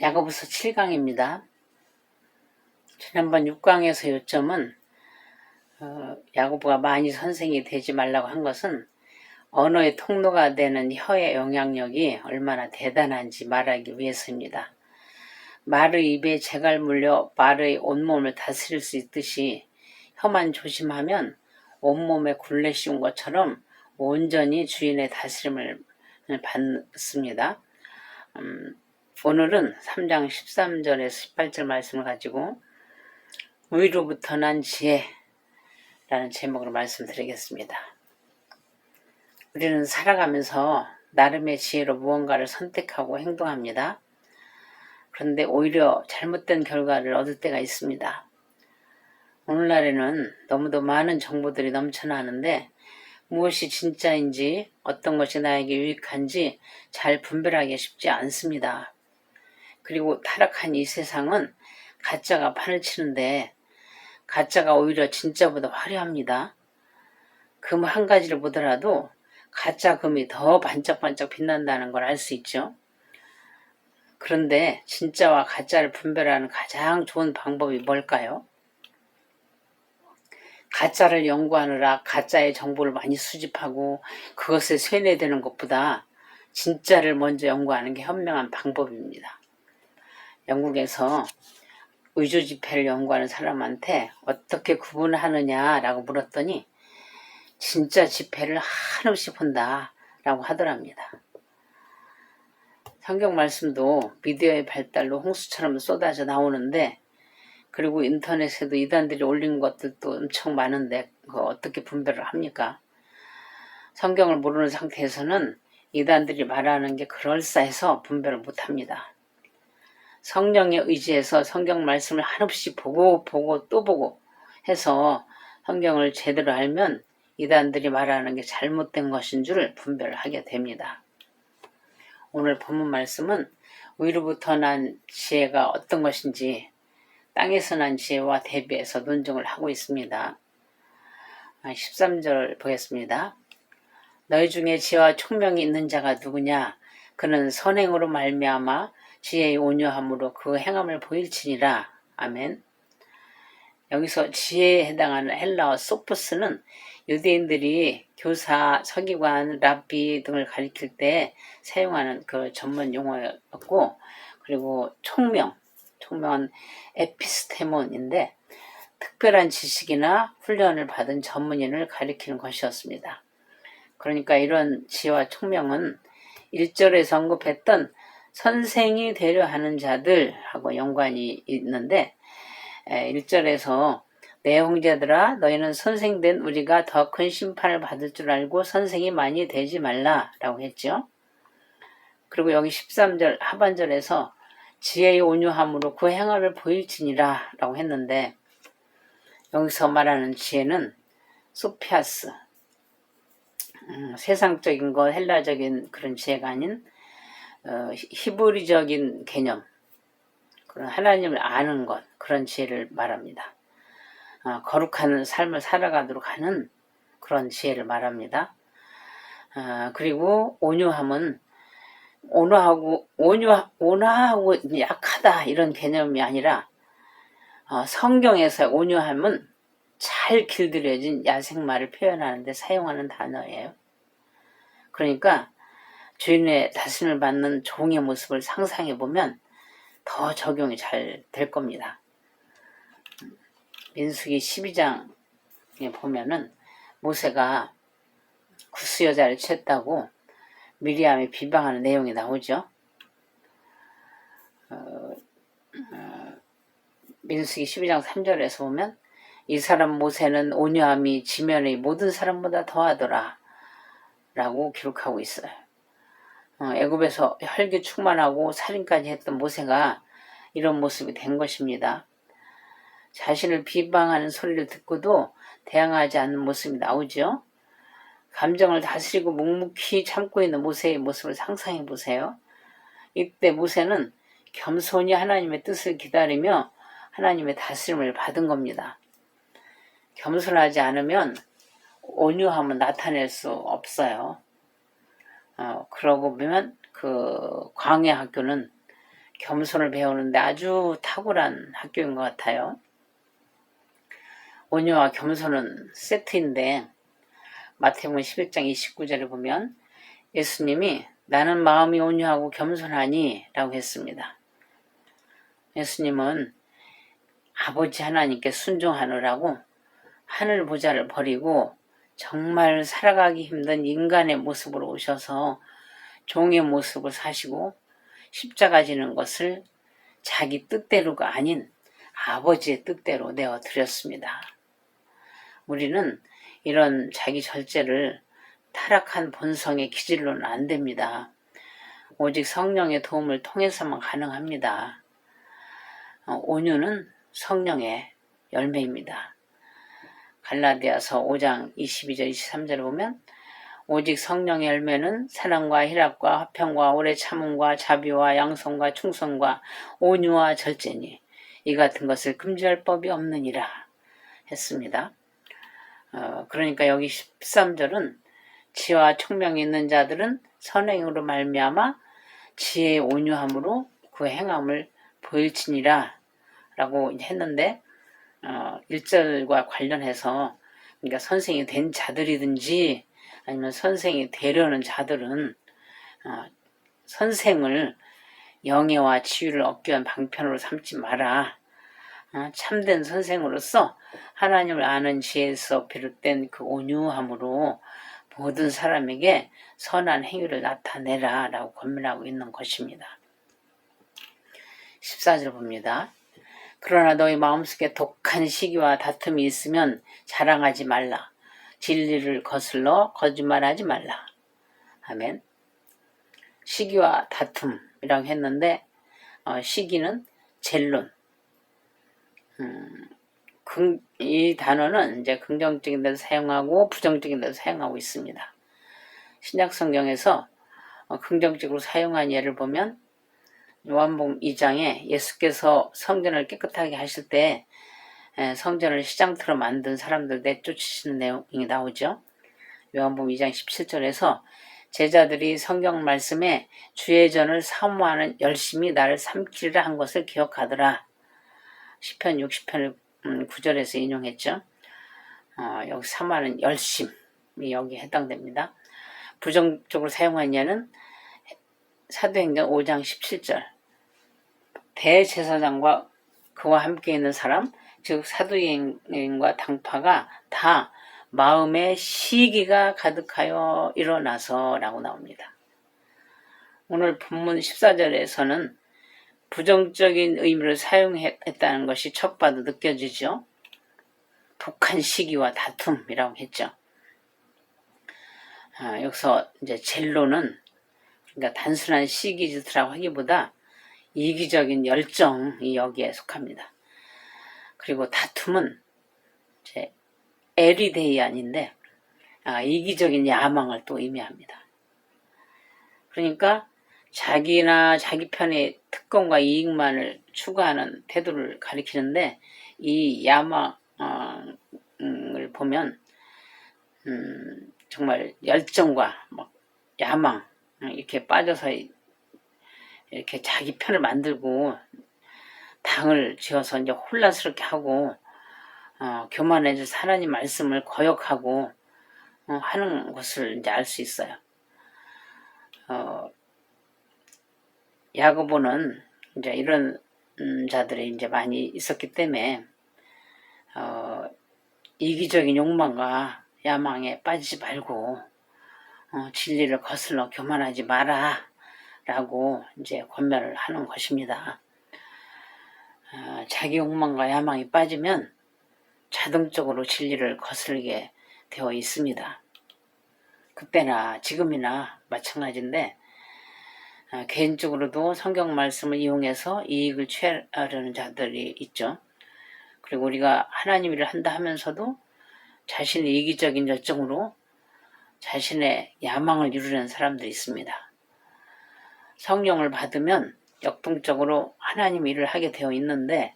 야고보서 7강입니다. 지난번 6강에서 요점은 어, 야고보가 많이 선생이 되지 말라고 한 것은 언어의 통로가 되는 혀의 영향력이 얼마나 대단한지 말하기 위해서입니다. 말의 입에 재갈 물려 말의 온몸을 다스릴 수 있듯이 혀만 조심하면 온몸에 굴레 씌운 것처럼 온전히 주인의 다스림을 받습니다. 음, 오늘은 3장 13절에서 18절 말씀을 가지고 위로부터 난 지혜라는 제목으로 말씀드리겠습니다. 우리는 살아가면서 나름의 지혜로 무언가를 선택하고 행동합니다. 그런데 오히려 잘못된 결과를 얻을 때가 있습니다. 오늘날에는 너무도 많은 정보들이 넘쳐나는데 무엇이 진짜인지 어떤 것이 나에게 유익한지 잘 분별하기 쉽지 않습니다. 그리고 타락한 이 세상은 가짜가 판을 치는데 가짜가 오히려 진짜보다 화려합니다. 금 한 가지를 보더라도 가짜 금이 더 반짝반짝 빛난다는 걸 알 수 있죠. 그런데 진짜와 가짜를 분별하는 가장 좋은 방법이 뭘까요? 가짜를 연구하느라 가짜의 정보를 많이 수집하고 그것에 쇠뇌되는 것보다 진짜를 먼저 연구하는 게 현명한 방법입니다. 영국에서 의조 지폐를 연구하는 사람한테 어떻게 구분하느냐라고 물었더니 진짜 지폐를 한없이 본다라고 하더랍니다. 성경 말씀도 미디어의 발달로 홍수처럼 쏟아져 나오는데 그리고 인터넷에도 이단들이 올린 것들도 엄청 많은데 그 어떻게 분별을 합니까? 성경을 모르는 상태에서는 이단들이 말하는 게 그럴싸해서 분별을 못합니다. 성령에 의지해서 성경 말씀을 한없이 보고 보고 또 보고 해서 성경을 제대로 알면 이단들이 말하는 게 잘못된 것인 줄 분별하게 됩니다. 오늘 본문 말씀은 위로부터 난 지혜가 어떤 것인지 땅에서 난 지혜와 대비해서 논증을 하고 있습니다. 13절 보겠습니다. 너희 중에 지혜와 총명이 있는 자가 누구냐? 그는 선행으로 말미암아 지혜의 온유함으로 그 행함을 보일지니라. 아멘. 여기서 지혜에 해당하는 헬라어 소프스는 유대인들이 교사, 서기관, 랍비 등을 가리킬 때 사용하는 그 전문 용어였고, 그리고 총명, 총명은 에피스테몬인데 특별한 지식이나 훈련을 받은 전문인을 가리키는 것이었습니다. 그러니까 이런 지혜와 총명은 1절에서 언급했던 선생이 되려 하는 자들하고 연관이 있는데 1절에서 내 형제들아 너희는 선생된 우리가 더 큰 심판을 받을 줄 알고 선생이 많이 되지 말라라고 했죠. 그리고 여기 13절 하반절에서 지혜의 온유함으로 그 행함을 보일지니라 라고 했는데 여기서 말하는 지혜는 소피아스 음, 세상적인 것 헬라적인 그런 지혜가 아닌 어, 히브리적인 개념 그런 하나님을 아는 것 그런 지혜를 말합니다. 어, 거룩한 삶을 살아가도록 하는 그런 지혜를 말합니다. 어, 그리고 온유함은 온화하고 온유 온화하고 약하다 이런 개념이 아니라 어, 성경에서 온유함은 잘 길들여진 야생말을 표현하는데 사용하는 단어예요. 그러니까 주인의 다스림을 받는 종의 모습을 상상해 보면 더 적용이 잘 될 겁니다. 민수기 12장에 보면은 모세가 구스 여자를 취했다고 미리암이 비방하는 내용이 나오죠. 어, 어, 민수기 12장 3절에서 보면 이 사람 모세는 온유함이 지면의 모든 사람보다 더하더라 라고 기록하고 있어요. 어, 애굽에서 혈기 충만하고 살인까지 했던 모세가 이런 모습이 된 것입니다. 자신을 비방하는 소리를 듣고도 대항하지 않는 모습이 나오죠. 감정을 다스리고 묵묵히 참고 있는 모세의 모습을 상상해 보세요. 이때 모세는 겸손히 하나님의 뜻을 기다리며 하나님의 다스림을 받은 겁니다. 겸손하지 않으면 온유함은 나타낼 수 없어요. 어, 그러고 보면 그 광야 학교는 겸손을 배우는데 아주 탁월한 학교인 것 같아요. 온유와 겸손은 세트인데 마태복음 11장 29절을 보면 예수님이 나는 마음이 온유하고 겸손하니 라고 했습니다. 예수님은 아버지 하나님께 순종하느라고 하늘 보좌를 버리고 정말 살아가기 힘든 인간의 모습으로 오셔서 종의 모습을 사시고 십자가 지는 것을 자기 뜻대로가 아닌 아버지의 뜻대로 내어 드렸습니다. 우리는 이런 자기 절제를 타락한 본성의 기질로는 안 됩니다. 오직 성령의 도움을 통해서만 가능합니다. 어, 온유는 성령의 열매입니다. 갈라디아서 5장 22절 23절을 보면 오직 성령의 열매는 사랑과 희락과 화평과 오래 참음과 자비와 양성과 충성과 온유와 절제니 이 같은 것을 금지할 법이 없느니라 했습니다. 어, 그러니까 여기 13절은 지와 총명이 있는 자들은 선행으로 말미암아 지혜의 온유함으로 그 행함을 보일지니라 라고 했는데 어, 1절과 관련해서 그러니까 선생이 된 자들이든지 아니면 선생이 되려는 자들은 어, 선생을 영예와 치유를 얻기 위한 방편으로 삼지 마라. 어, 참된 선생으로서 하나님을 아는 지혜에서 비롯된 그 온유함으로 모든 사람에게 선한 행위를 나타내라 라고 권면하고 있는 것입니다. 14절 봅니다. 그러나 너희 마음속에 독한 시기와 다툼이 있으면 자랑하지 말라. 진리를 거슬러 거짓말하지 말라. 아멘. 시기와 다툼이라고 했는데 어, 시기는 젤론. 음, 긍, 이 단어는 이제 긍정적인 데서 사용하고 부정적인 데서 사용하고 있습니다. 신약 성경에서 어, 긍정적으로 사용한 예를 보면 요한복음 2장에 예수께서 성전을 깨끗하게 하실 때 성전을 시장터로 만든 사람들 내쫓으시는 내용이 나오죠. 요한복음 2장 17절에서 제자들이 성경 말씀에 주의 전을 사모하는 열심히 나를 삼키리라 한 것을 기억하더라. 10편 60편 9절에서 인용했죠. 어, 여기 사모하는 열심이 여기에 해당됩니다. 부정적으로 사용한 예는 사도행전 5장 17절 대제사장과 그와 함께 있는 사람 즉 사도행과 당파가 다 마음에 시기가 가득하여 일어나서 라고 나옵니다. 오늘 본문 14절에서는 부정적인 의미를 사용했다는 것이 첫 봐도 느껴지죠. 독한 시기와 다툼이라고 했죠. 아, 여기서 이제 젤로는 그러니까 단순한 시기짓이라고 하기보다 이기적인 열정이 여기에 속합니다. 그리고 다툼은 이제 에리데이안인데 아, 이기적인 야망을 또 의미합니다. 그러니까 자기나 자기 편의 특권과 이익만을 추구하는 태도를 가리키는데 이 야망을 보면 음, 정말 열정과 야망 이렇게 빠져서 이렇게 자기 편을 만들고 당을 지어서 이제 혼란스럽게 하고 어, 교만해질 하나님 말씀을 거역하고 어, 하는 것을 이제 알 수 있어요. 어, 야고보는 이제 이런 음, 자들이 이제 많이 있었기 때문에 어, 이기적인 욕망과 야망에 빠지지 말고 어, 진리를 거슬러 교만하지 마라 라고 이제 권면을 하는 것입니다. 어, 자기 욕망과 야망이 빠지면 자동적으로 진리를 거슬게 되어 있습니다. 그때나 지금이나 마찬가지인데 어, 개인적으로도 성경 말씀을 이용해서 이익을 취하려는 자들이 있죠. 그리고 우리가 하나님 일을 한다 하면서도 자신의 이기적인 열정으로 자신의 야망을 이루려는 사람들이 있습니다. 성령을 받으면 역동적으로 하나님 일을 하게 되어 있는데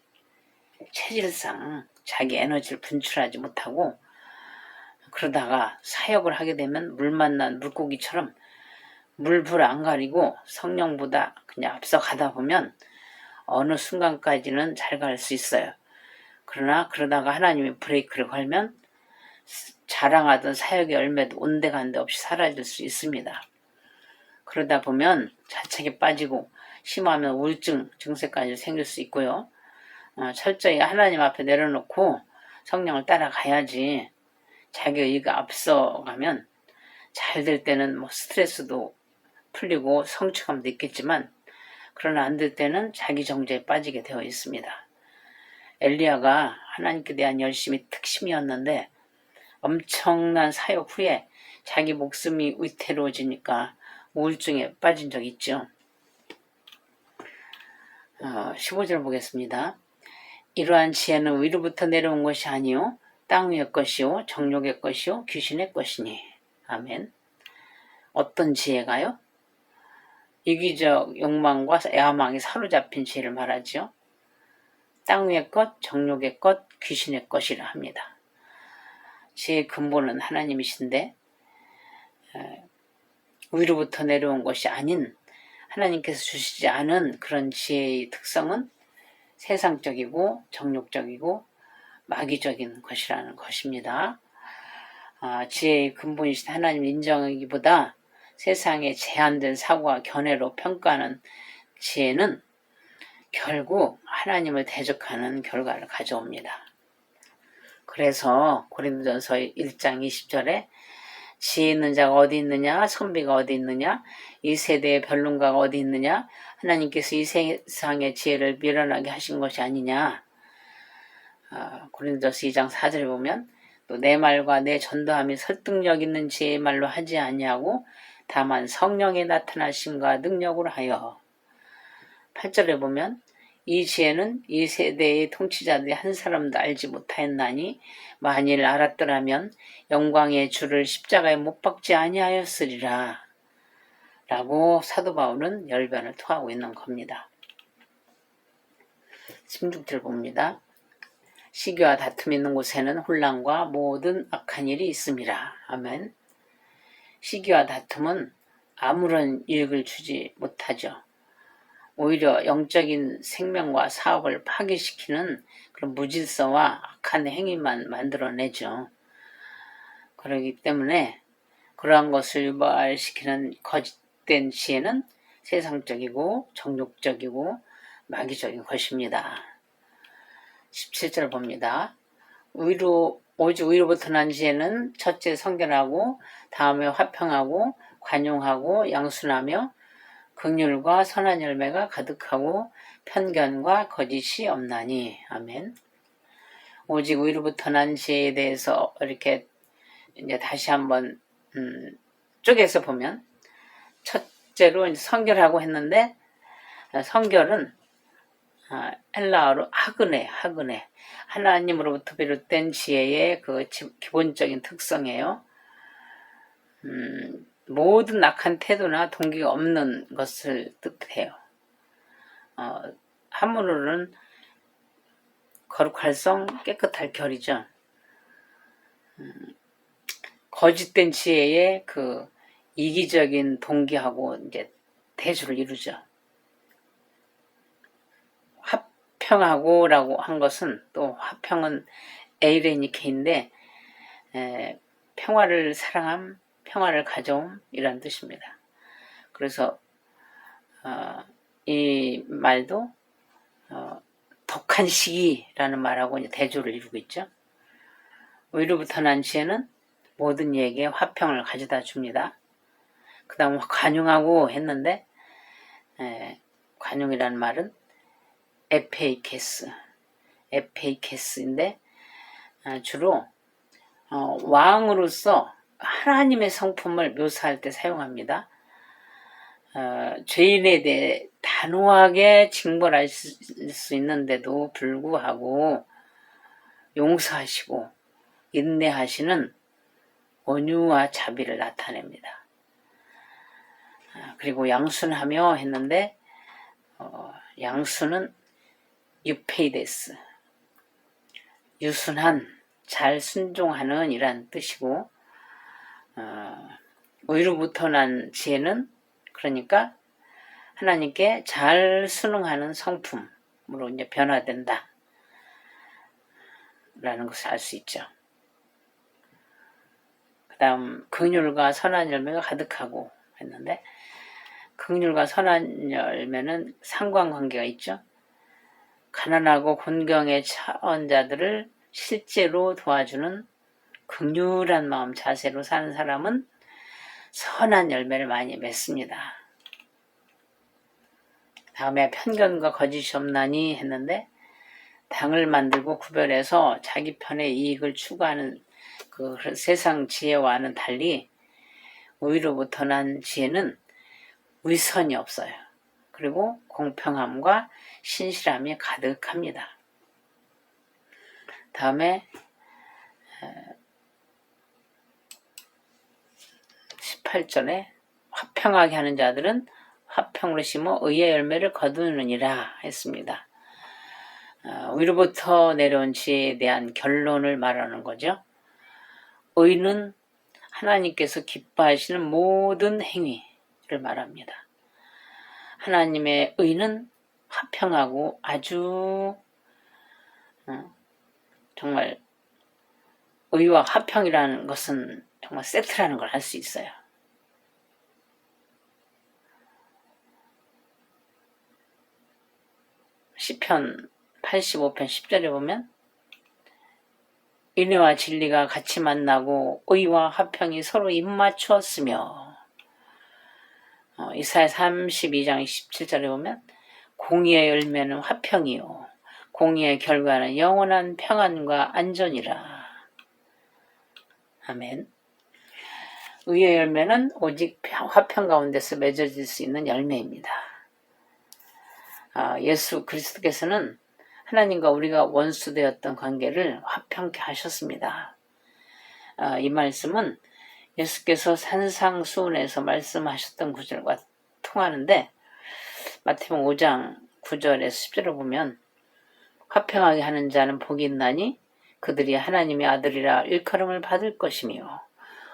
체질상 자기 에너지를 분출하지 못하고 그러다가 사역을 하게 되면 물 만난 물고기처럼 물불 안 가리고 성령보다 그냥 앞서 가다 보면 어느 순간까지는 잘 갈 수 있어요. 그러나 그러다가 하나님이 브레이크를 걸면 자랑하던 사역의 열매도 온데간데 없이 사라질 수 있습니다. 그러다 보면 자책에 빠지고 심하면 우울증 증세까지 생길 수 있고요. 어, 철저히 하나님 앞에 내려놓고 성령을 따라가야지 자기 의가 앞서가면 잘 될 때는 뭐 스트레스도 풀리고 성취감도 있겠지만 그러나 안 될 때는 자기 정죄에 빠지게 되어 있습니다. 엘리야가 하나님께 대한 열심이 특심이었는데 엄청난 사역 후에 자기 목숨이 위태로워지니까 우울증에 빠진 적 있죠. 어, 15절 보겠습니다. 이러한 지혜는 위로부터 내려온 것이 아니요 땅 위의 것이요 정욕의 것이요 귀신의 것이니 아멘. 어떤 지혜가요? 이기적 욕망과 야망이 사로잡힌 지혜를 말하지요. 땅 위의 것, 정욕의 것, 귀신의 것이라 합니다. 지혜의 근본은 하나님이신데 위로부터 내려온 것이 아닌 하나님께서 주시지 않은 그런 지혜의 특성은 세상적이고 정욕적이고 마귀적인 것이라는 것입니다. 아, 지혜의 근본이신 하나님 인정하기보다 세상의 제한된 사고와 견해로 평가하는 지혜는 결국 하나님을 대적하는 결과를 가져옵니다. 그래서 고린도전서 1장 20절에 지혜 있는 자가 어디 있느냐? 선비가 어디 있느냐? 이 세대의 변론가가 어디 있느냐? 하나님께서 이 세상의 지혜를 밀어나게 하신 것이 아니냐? 아, 고린도서 2장 4절에 보면 또 내 말과 내 전도함이 설득력 있는 지혜의 말로 하지 아니하고 다만 성령의 나타나심과 능력으로 하여. 8절에 보면 이 지혜는 이 세대의 통치자들이 한 사람도 알지 못하였나니 만일 알았더라면 영광의 주를 십자가에 못 박지 아니하였으리라 라고 사도 바울은 열변을 토하고 있는 겁니다. 16절 봅니다. 시기와 다툼이 있는 곳에는 혼란과 모든 악한 일이 있습니다. 아멘. 시기와 다툼은 아무런 이익을 주지 못하죠. 오히려 영적인 생명과 사업을 파괴시키는 그런 무질서와 악한 행위만 만들어내죠. 그러기 때문에 그러한 것을 유발시키는 거짓된 지혜는 세상적이고 정욕적이고 마귀적인 것입니다. 17절 봅니다. 위로 오직 위로부터 난 지혜는 첫째 성결하고 다음에 화평하고 관용하고 양순하며 극률과 선한 열매가 가득하고 편견과 거짓이 없나니 아멘. 오직 위로부터 난 지혜에 대해서 이렇게 이제 다시 한번 음, 쪼개서 보면 첫째로 성결하고 했는데 성결은 아, 헬라어로 하그네, 하그네. 하나님으로부터 비롯된 지혜의 그 기본적인 특성이에요. 음, 모든 악한 태도나 동기가 없는 것을 뜻해요. 어, 한문으로는 거룩할 성, 깨끗할 결이죠. 음, 거짓된 지혜의 그 이기적인 동기하고 이제 대주를 이루죠. 화평하고라고 한 것은 또 화평은 에이레니케인데 평화를 사랑함, 평화를 가져옴 이란 뜻입니다. 그래서 어, 이 말도 어, 독한 시기라는 말하고 이제 대조를 이루고 있죠. 위로부터 난 지혜는 모든 이에게 화평을 가져다 줍니다. 그 다음 관용하고 했는데 에, 관용이라는 말은 에페이케스, 에페이케스인데 아, 주로 어, 왕으로서 하나님의 성품을 묘사할 때 사용합니다. 어, 죄인에 대해 단호하게 징벌할 수 있는데도 불구하고 용서하시고 인내하시는 온유와 자비를 나타냅니다. 아, 그리고 양순하며 했는데 어, 양순은 유페이데스 유순한 잘 순종하는 이란 뜻이고 어, 의로부터 난 지혜는 그러니까 하나님께 잘 순응하는 성품으로 이제 변화된다. 라는 것을 알 수 있죠. 그 다음, 긍휼과 선한 열매가 가득하고 했는데, 긍휼과 선한 열매는 상관관계가 있죠. 가난하고 곤경에 처한 자들을 실제로 도와주는 긍휼한 마음 자세로 사는 사람은 선한 열매를 많이 맺습니다. 다음에 편견과 거짓이 없나니 했는데 당을 만들고 구별해서 자기 편의 이익을 추구하는 그 세상 지혜와는 달리 오히로부터 난 지혜는 위선이 없어요. 그리고 공평함과 신실함이 가득합니다. 다음에 18절에 화평하게 하는 자들은 화평으로 심어 의의 열매를 거두느니라 했습니다. 어, 위로부터 내려온 지혜에 대한 결론을 말하는 거죠. 의는 하나님께서 기뻐하시는 모든 행위를 말합니다. 하나님의 의는 화평하고 아주 어, 정말 의와 화평이라는 것은 정말 세트라는 걸 알 수 있어요. 시편 85편 10절에 보면 인애와 진리가 같이 만나고 의와 화평이 서로 입맞추었으며 어, 이사야 32장 17절에 보면 공의의 열매는 화평이요 공의의 결과는 영원한 평안과 안전이라 아멘 의의 열매는 오직 화평 가운데서 맺어질 수 있는 열매입니다. 아, 예수 그리스도께서는 하나님과 우리가 원수되었던 관계를 화평케 하셨습니다. 아, 이 말씀은 예수께서 산상수훈에서 말씀하셨던 구절과 통하는데 마태복음 5장 9절에서 10절을 보면 화평하게 하는 자는 복이 있나니 그들이 하나님의 아들이라 일컬음을 받을 것이며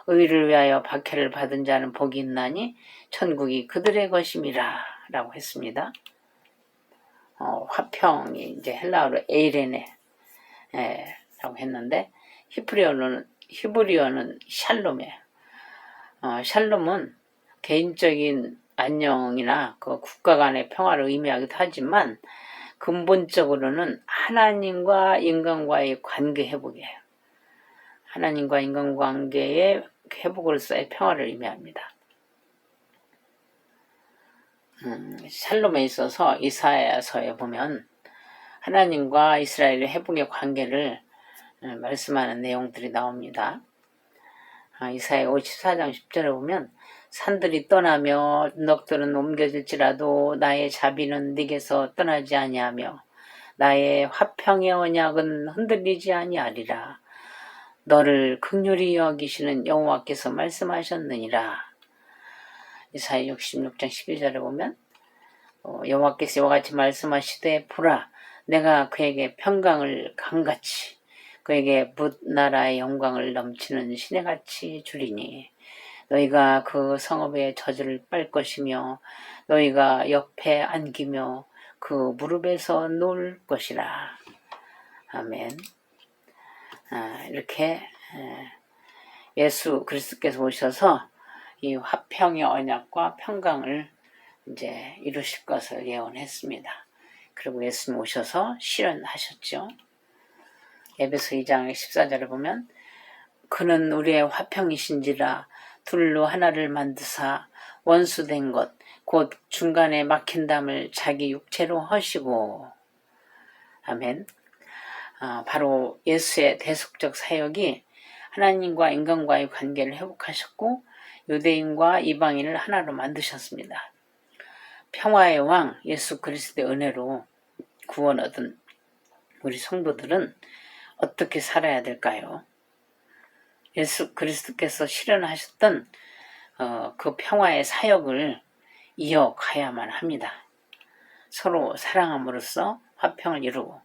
의를 위하여 박해를 받은 자는 복이 있나니 천국이 그들의 것임이라 라고 했습니다. 어, 화평이 이제 헬라어로 에이레네 에, 라고 했는데 히브리어는 히브리어는 샬롬이에요. 어, 샬롬은 개인적인 안녕이나 그 국가 간의 평화를 의미하기도 하지만 근본적으로는 하나님과 인간과의 관계 회복이에요. 하나님과 인간관계의 회복으로서의 평화를 의미합니다. 음, 샬롬에 있어서 이사야서에 보면 하나님과 이스라엘의 회복의 관계를 음, 말씀하는 내용들이 나옵니다. 아, 이사야 54장 10절에 보면 산들이 떠나며 넉들은 옮겨질지라도 나의 자비는 네게서 떠나지 아니하며 나의 화평의 언약은 흔들리지 아니하리라. 너를 극률히 여기시는 여호와께서 말씀하셨느니라. 이사야 66장 11절에 보면 어, 여호와께서 이와 같이 말씀하시되 보라 내가 그에게 평강을 강같이 그에게 붓나라의 영광을 넘치는 시내같이 주리니 너희가 그 성읍의 저주를 빨 것이며 너희가 옆에 안기며 그 무릎에서 놀 것이라. 아멘. 아, 이렇게 예수 그리스도께서 오셔서 이 화평의 언약과 평강을 이제 이루실 것을 예언했습니다. 그리고 예수님 오셔서 실현하셨죠. 에베소 2장 14절에 보면 그는 우리의 화평이신지라 둘로 하나를 만드사 원수된 것 곧 중간에 막힌 담을 자기 육체로 하시고 아멘. 아, 바로 예수의 대속적 사역이 하나님과 인간과의 관계를 회복하셨고 유대인과 이방인을 하나로 만드셨습니다. 평화의 왕 예수 그리스도의 은혜로 구원 얻은 우리 성도들은 어떻게 살아야 될까요? 예수 그리스도께서 실현하셨던 어, 그 평화의 사역을 이어가야만 합니다. 서로 사랑함으로써 화평을 이루고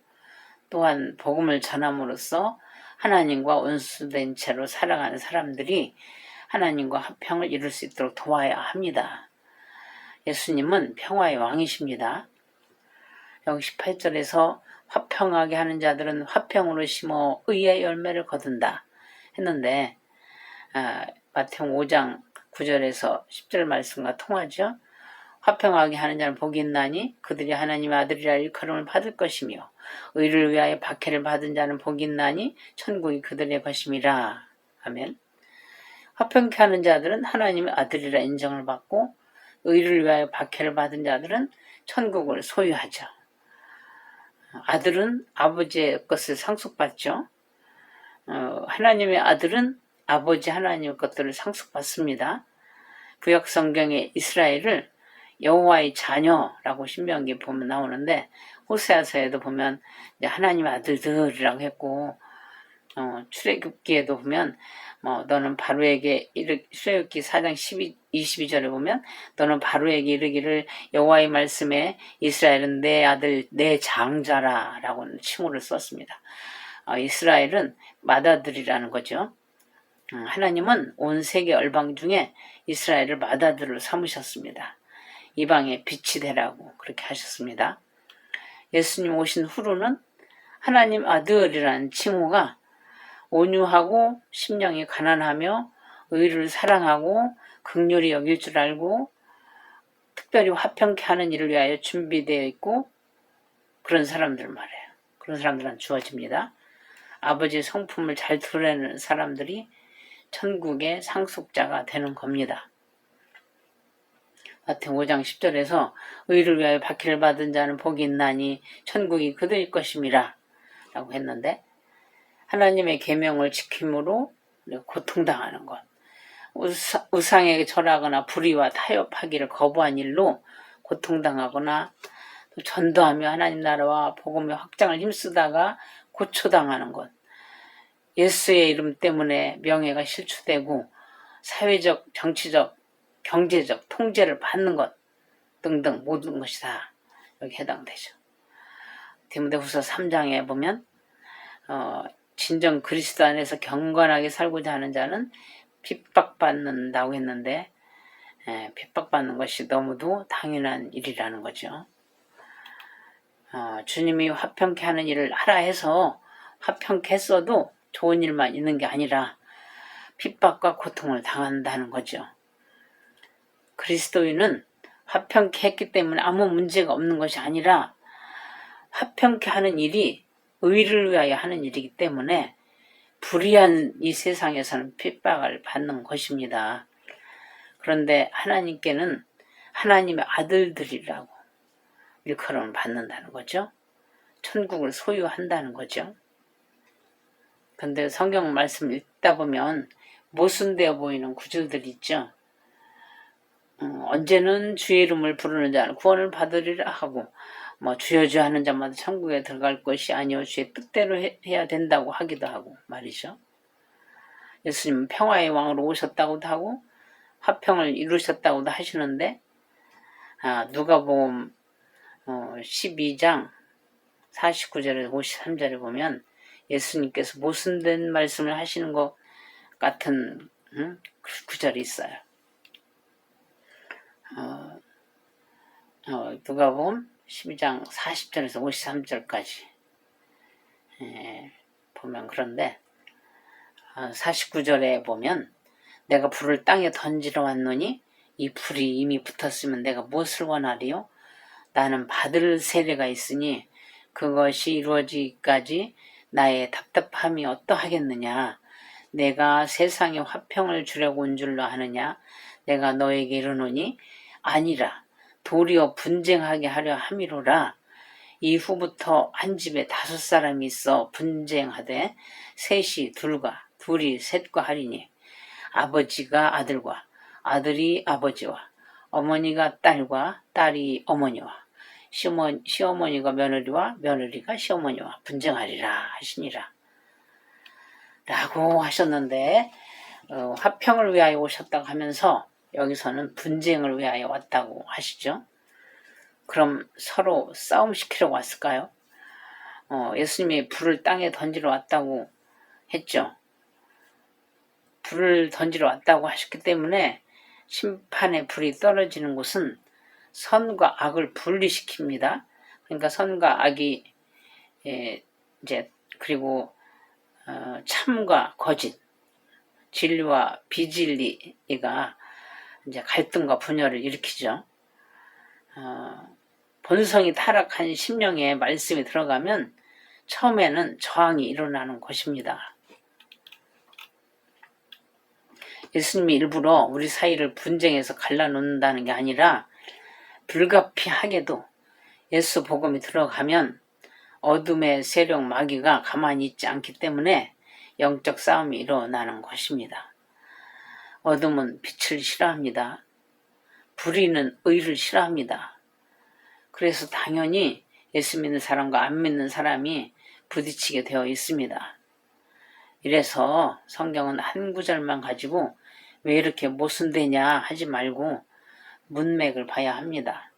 또한 복음을 전함으로써 하나님과 원수된 채로 살아가는 사람들이 하나님과 화평을 이룰 수 있도록 도와야 합니다. 예수님은 평화의 왕이십니다. 여기 18절에서 화평하게 하는 자들은 화평으로 심어 의의 열매를 거둔다 했는데 아, 마태복음 5장 9절에서 10절 말씀과 통하죠. 화평하게 하는 자는 복이 있나니 그들이 하나님의 아들이라 일컬음을 받을 것이며 의를 위하여 박해를 받은 자는 복이 있나니 천국이 그들의 것임이라. 아멘. 화평케 하는 자들은 하나님의 아들이라 인정을 받고 의를 위하여 박해를 받은 자들은 천국을 소유하죠. 아들은 아버지의 것을 상속받죠. 어, 하나님의 아들은 아버지 하나님의 것들을 상속받습니다. 구약 성경에 이스라엘을 여호와의 자녀라고 신명기에 보면 나오는데 호세아서에도 보면 하나님의 아들들이라고 했고 어, 출애굽기에도 보면 뭐 너는 바로에게 이르 출애굽기 4장 12, 22절에 보면 너는 바로에게 이르기를 여호와의 말씀에 이스라엘은 내 아들 내 장자라라고 칭호를 썼습니다. 어, 이스라엘은 맏아들이라는 거죠. 음, 하나님은 온 세계 얼방 중에 이스라엘을 맏아들로 삼으셨습니다. 이방의 빛이 되라고 그렇게 하셨습니다. 예수님 오신 후로는 하나님 아들이라는 칭호가 온유하고 심령이 가난하며 의를 사랑하고 극률이 여길 줄 알고 특별히 화평케 하는 일을 위하여 준비되어 있고 그런 사람들 말이에요. 그런 사람들은 주어집니다. 아버지의 성품을 잘 드러내는 사람들이 천국의 상속자가 되는 겁니다. 마태 5장 10절에서 의를 위하여 박해를 받은 자는 복이 있나니 천국이 그들일 것임이라 라고 했는데 하나님의 계명을 지킴으로 고통당하는 것. 우상에게 절하거나 불의와 타협하기를 거부한 일로 고통당하거나 전도하며 하나님 나라와 복음의 확장을 힘쓰다가 고초당하는 것. 예수의 이름 때문에 명예가 실추되고 사회적, 정치적, 경제적 통제를 받는 것 등등 모든 것이 다. 여기 해당되죠. 디모데후서 3장에 보면 어, 진정 그리스도 안에서 경건하게 살고자 하는 자는 핍박받는다고 했는데 에, 핍박받는 것이 너무도 당연한 일이라는 거죠. 어, 주님이 화평케 하는 일을 하라 해서 화평케 했어도 좋은 일만 있는 게 아니라 핍박과 고통을 당한다는 거죠. 그리스도인은 화평케 했기 때문에 아무 문제가 없는 것이 아니라 화평케 하는 일이 의를 위하여 하는 일이기 때문에 불의한 이 세상에서는 핍박을 받는 것입니다. 그런데 하나님께는 하나님의 아들들이라고 일컬음을 받는다는 거죠. 천국을 소유한다는 거죠. 근데 성경 말씀 읽다 보면 모순되어 보이는 구절들이 있죠. 어, 언제는 주의 이름을 부르는 자는 구원을 받으리라 하고 뭐 주여 주여 하는 자마다 천국에 들어갈 것이 아니오 주의 뜻대로 해, 야 된다고 하기도 하고 말이죠. 예수님은 평화의 왕으로 오셨다고도 하고 화평을 이루셨다고도 하시는데 아, 누가복음 어, 12장 49절에서 53절에 보면 예수님께서 모순된 말씀을 하시는 것 같은 음? 구절이 있어요. 어, 어, 누가복음 12장 40절에서 53절까지 예, 보면 그런데 어, 49절에 보면 내가 불을 땅에 던지러 왔노니 이 불이 이미 붙었으면 내가 무엇을 원하리요? 나는 받을 세례가 있으니 그것이 이루어지기까지 나의 답답함이 어떠하겠느냐? 내가 세상에 화평을 주려고 온 줄로 하느냐? 내가 너에게 이르노니 아니라 도리어 분쟁하게 하려 함이로라. 이후부터 한 집에 다섯 사람이 있어 분쟁하되 셋이 둘과 둘이 셋과 하리니 아버지가 아들과 아들이 아버지와 어머니가 딸과 딸이 어머니와 시어머니, 시어머니가 며느리와 며느리가 시어머니와 분쟁하리라 하시니라. 라고 하셨는데 어, 화평을 위하여 오셨다고 하면서 여기서는 분쟁을 위하여 왔다고 하시죠. 그럼 서로 싸움시키려고 왔을까요? 어, 예수님이 불을 땅에 던지러 왔다고 했죠. 불을 던지러 왔다고 하셨기 때문에 심판의 불이 떨어지는 곳은 선과 악을 분리시킵니다. 그러니까 선과 악이 예, 이제 그리고 어, 참과 거짓, 진리와 비진리가 이제 갈등과 분열을 일으키죠. 어, 본성이 타락한 심령에 말씀이 들어가면 처음에는 저항이 일어나는 것입니다. 예수님이 일부러 우리 사이를 분쟁해서 갈라놓는다는 게 아니라 불가피하게도 예수 복음이 들어가면 어둠의 세력 마귀가 가만히 있지 않기 때문에 영적 싸움이 일어나는 것입니다. 어둠은 빛을 싫어합니다. 불의는 의를 싫어합니다. 그래서 당연히 예수 믿는 사람과 안 믿는 사람이 부딪히게 되어 있습니다. 이래서 성경은 한 구절만 가지고 왜 이렇게 모순되냐 하지 말고 문맥을 봐야 합니다.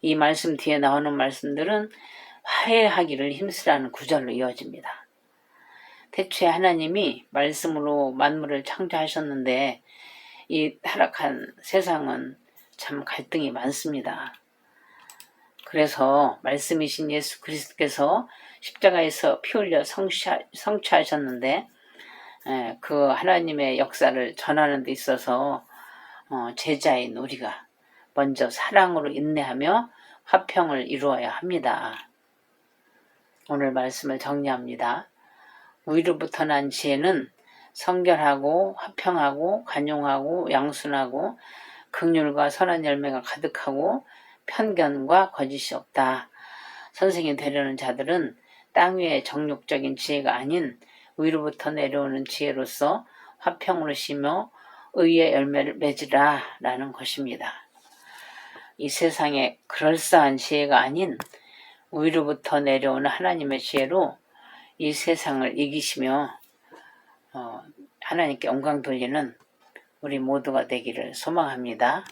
이 말씀 뒤에 나오는 말씀들은 화해하기를 힘쓰라는 구절로 이어집니다. 태초에 하나님이 말씀으로 만물을 창조하셨는데 이 타락한 세상은 참 갈등이 많습니다. 그래서 말씀이신 예수 그리스도께서 십자가에서 피 흘려 성취하, 성취하셨는데 에, 그 하나님의 역사를 전하는 데 있어서 어, 제자인 우리가 먼저 사랑으로 인내하며 화평을 이루어야 합니다. 오늘 말씀을 정리합니다. 위로부터 난 지혜는 성결하고 화평하고 간용하고 양순하고 극률과 선한 열매가 가득하고 편견과 거짓이 없다. 선생이 되려는 자들은 땅 위의 정욕적인 지혜가 아닌 위로부터 내려오는 지혜로서 화평으로 심어 의의 열매를 맺으라 라는 것입니다. 이 세상에 그럴싸한 지혜가 아닌 위로부터 내려오는 하나님의 지혜로 이 세상을 이기시며 어, 하나님께 영광 돌리는 우리 모두가 되기를 소망합니다.